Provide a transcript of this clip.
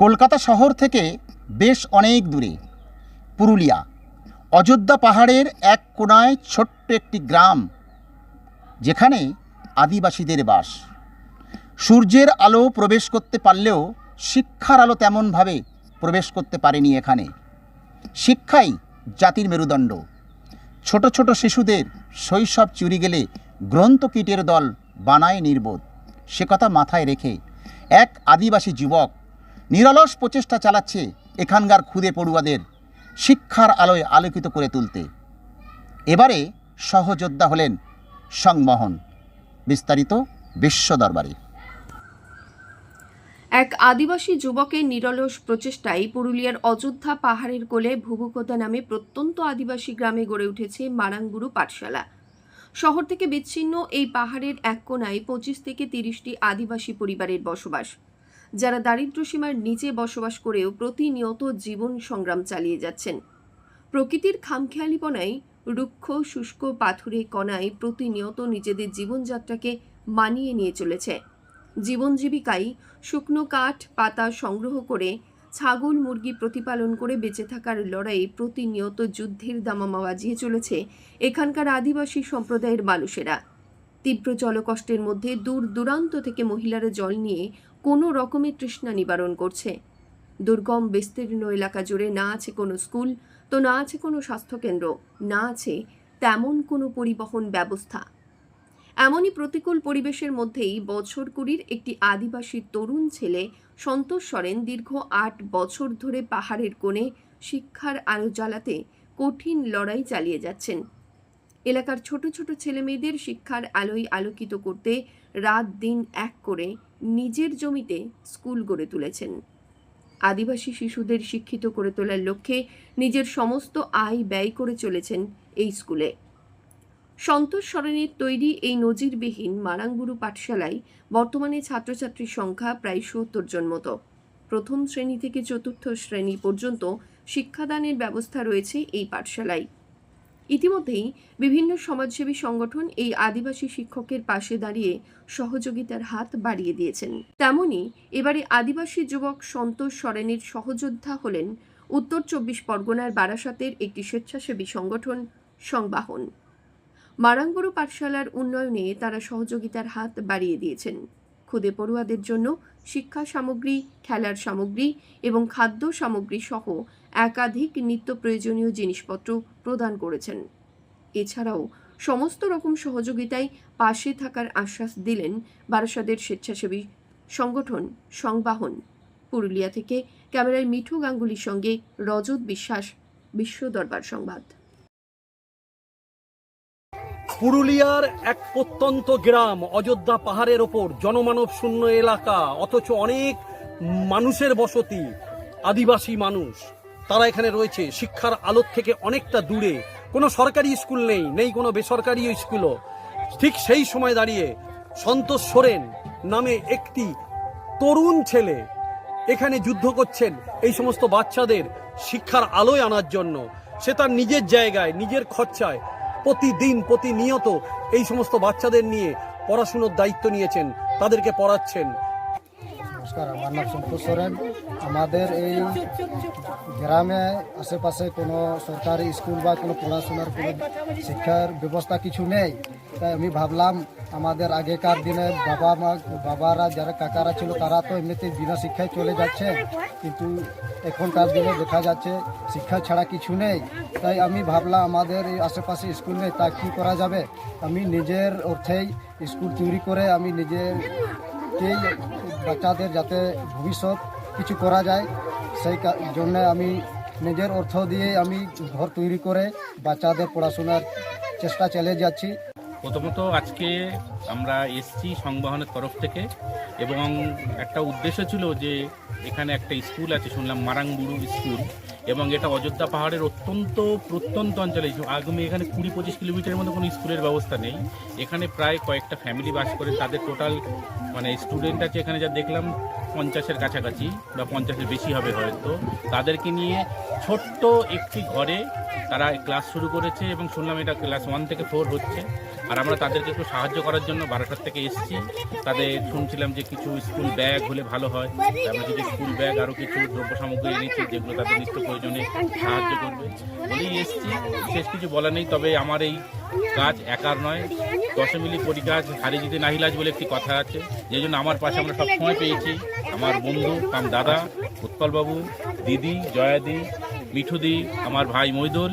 কলকাতা শহর থেকে বেশ অনেক দূরে, পুরুলিয়া। অযোধ্যা পাহাড়ের এক কোনায় ছোট্ট একটি গ্রাম, যেখানে আদিবাসীদের বাস। সূর্যের আলো প্রবেশ করতে পারলেও শিক্ষার আলো তেমনভাবে প্রবেশ করতে পারেনি এখানে। শিক্ষাই জাতির মেরুদণ্ড। ছোট ছোট শিশুদের শৈশব চুরি গেলে গ্রন্থকীটের দল বানায় নির্বোধ। সে কথা মাথায় রেখে এক আদিবাসী যুবক নিরলস প্রচেষ্টা চালাচ্ছে এখানকার ক্ষুদে পড়ুয়াদের শিক্ষার আলোয় আলোকিত করে তুলতে। এবারে সহযোদ্ধা হলেন সংমোহন। বিস্তারিত বিশ্ব দরবারে। এক আদিবাসী যুবকের নিরলস প্রচেষ্টায় পুরুলিয়ার অযোধ্যা পাহাড়ের কোলে ভুবুকোদা নামে প্রত্যন্ত আদিবাসী গ্রামে গড়ে উঠেছে মারাঙ্গুরু পাঠশালা। শহর থেকে বিচ্ছিন্ন এই পাহাড়ের এক কোনায় পঁচিশ থেকে তিরিশটি আদিবাসী পরিবারের বসবাস। যারা দারিদ্র্যসীমার নিচে বসবাস করেও প্রতিনিয়ত জীবন সংগ্রাম চালিয়ে যাচ্ছেন। প্রকৃতির খামখেয়ালিপনায় রুক্ষ, শুষ্ক পাথুরে কণায় প্রতিনিয়ত নিজেদের জীবনযাত্রাকে মানিয়ে নিয়ে চলেছে। জীবন জীবিকায় শুকনো কাঠ, পাতা সংগ্রহ করে ছাগল মুরগি প্রতিপালন করে বেঁচে থাকার লড়াই প্রতিনিয়ত যুদ্ধের দামামা বাজিয়ে চলেছে এখানকার আদিবাসী সম্প্রদায়ের মানুষেরা। তীব্র জলকষ্টের মধ্যে দূর দূরান্ত থেকে মহিলারা জল নিয়ে কোনো রকমের তৃষ্ণা নিবারণ করছে। দুর্গম, বিস্তীর্ণ এলাকা জুড়ে না আছে কোনো স্কুল, তো না আছে কোনো স্বাস্থ্যকেন্দ্র, না আছে তেমন কোনো পরিবহন ব্যবস্থা। এমনই প্রতিকূল পরিবেশের মধ্যেই বছর কুড়ির একটি আদিবাসী তরুণ ছেলে সন্তোষ সরেন দীর্ঘ আট বছর ধরে পাহাড়ের কোণে শিক্ষার আলো জ্বালাতে কঠিন লড়াই চালিয়ে যাচ্ছেন। এলাকার ছোট ছোট ছেলে মেয়েদের শিক্ষার আলোয় আলোকিত করতে রাত দিন এক করে নিজের জমিতে স্কুল গড়ে তুলেছেন। আদিবাসী শিশুদের শিক্ষিত করে তোলার লক্ষ্যে নিজের সমস্ত আয় ব্যয় করে চলেছেন এই স্কুলে। সন্তোষ সরেনের তৈরি এই নজিরবিহীন মারাঙ্গুরু পাঠশালায় বর্তমানে ছাত্রছাত্রীর সংখ্যা প্রায় সত্তর জন মতো। প্রথম শ্রেণি থেকে চতুর্থ শ্রেণি পর্যন্ত শিক্ষাদানের ব্যবস্থা রয়েছে এই পাঠশালায়। ইতিমধ্যেই বিভিন্ন সমাজসেবী সংগঠন এই আদিবাসী শিক্ষকের পাশে দাঁড়িয়ে সহযোগিতার হাত বাড়িয়ে দিয়েছেন। তেমনি এবারে আদিবাসী যুবক সন্তোষ সরেনের সহযোদ্ধা হলেন উত্তর চব্বিশ পরগনার বারাসাতের একটি স্বেচ্ছাসেবী সংগঠন সংবাহন। মারাঙ্গুরু পাঠশালার উন্নয়নে তারা সহযোগিতার হাত বাড়িয়ে দিয়েছেন। খুদে পড়ুয়াদের জন্য শিক্ষা সামগ্রী, খেলার সামগ্রী এবং খাদ্য সামগ্রী সহ একাধিক নিত্য প্রয়োজনীয় জিনিসপত্র প্রদান করেছেন। এছাড়াও সমস্ত রকম সহযোগিতায় পাশে থাকার আশ্বাস দিলেন বারাসাদের স্বেচ্ছাসেবী সংগঠন সংবাহন। পুরুলিয়া থেকে ক্যামেরায় মিঠু গাঙ্গুলির সঙ্গে রজত বিশ্বাস, বিশ্ব দরবার সংবাদ। পুরুলিয়ার এক প্রত্যন্ত গ্রাম, অযোধ্যা পাহাড়ের ওপর জনমানব শূন্য এলাকা, অথচ অনেক মানুষের বসতি, আদিবাসী মানুষ। তারা এখানে রয়েছে। শিক্ষার আলোক থেকে অনেকটা দূরে। কোনো সরকারি স্কুল নেই নেই কোনো বেসরকারি স্কুলও। ঠিক সেই সময় দাঁড়িয়ে সন্তোষ সোরেন নামে একটি তরুণ ছেলে এখানে যুদ্ধ করছেন এই সমস্ত বাচ্চাদের শিক্ষার আলোয় আনার জন্য। সে তার নিজের জায়গায়, নিজের খরচায় প্রতিদিন প্রতিনিয়ত এই সমস্ত বাচ্চাদের নিয়ে পড়াশুনোর দায়িত্ব নিয়েছেন তাদেরকে পড়াচ্ছেন। নমস্কার, আমার নাম সন্তোষ সোরেন। আমাদের এই গ্রামে আশেপাশে কোনো সরকারি স্কুল বা কোনো পড়াশোনার কোনো শিক্ষার ব্যবস্থা কিছু নেই। তাই আমি ভাবলাম, আমাদের আগেকার দিনে বাবা মা, বাবারা যারা কাকারা ছিল, তারা তো এমনিতেই বিনা শিক্ষায় চলে যাচ্ছে। কিন্তু এখনকার দিনে দেখা যাচ্ছে, শিক্ষা ছাড়া কিছু নেই। তাই আমি ভাবলাম, আমাদের এই আশেপাশে স্কুল নেই, তা কী করা যাবে? আমি নিজের অর্থেই স্কুল তৈরি করে আমি নিজের বাচ্চাদের যাতে ভবিষ্যৎ কিছু করা যায়, সেই জন্য আমি নিজের অর্থ দিয়ে আমি ঘর তৈরি করে বাচ্চাদের পড়াশোনার চেষ্টা চালিয়ে যাচ্ছি। প্রথমত আজকে আমরা এসছি সংবহনের তরফ থেকে এবং একটা উদ্দেশ্য ছিল যে এখানে একটা স্কুল আছে, শুনলাম মারাংবুড়ু স্কুল। এবং এটা অযোধ্যা পাহাড়ের অত্যন্ত প্রত্যন্ত অঞ্চলে আগামী এখানে কুড়ি পঁচিশ কিলোমিটারের মধ্যে কোনো স্কুলের ব্যবস্থা নেই। এখানে প্রায় কয়েকটা ফ্যামিলি বাস করে, তাদের টোটাল মানে স্টুডেন্ট আছে এখানে যা দেখলাম, পঞ্চাশের কাছাকাছি বা পঞ্চাশের বেশি হবে হয়তো। তাদেরকে নিয়ে ছোট্ট একটি ঘরে তারা ক্লাস শুরু করেছে এবং শুনলাম এটা ক্লাস ওয়ান থেকে ফোর হচ্ছে। আর আমরা তাদেরকে একটু সাহায্য করার জন্য বারাসাত থেকে এসেছি। তাদের শুনছিলাম যে কিছু স্কুল ব্যাগ হলে ভালো হয়। আমরা কিছু স্কুল ব্যাগ আরও কিছু দ্রব্য সামগ্রী এনেছি, যেগুলো তাদের নিত্য সাহায্য করবে। বলেই এসছি। বিশেষ কিছু বলা নেই, তবে আমার এই কাজ একার নয়। দশে পরিকাজ হারি জিতে নাহিলাজ বলে একটি কথা আছে। যে জন্য আমার পাশে আমরা সবসময় পেয়েছি। আমার বন্ধু কাম দাদা, উৎপলবাবু, দিদি, জয়াদি, মিঠুদি, আমার ভাই মৈদুল.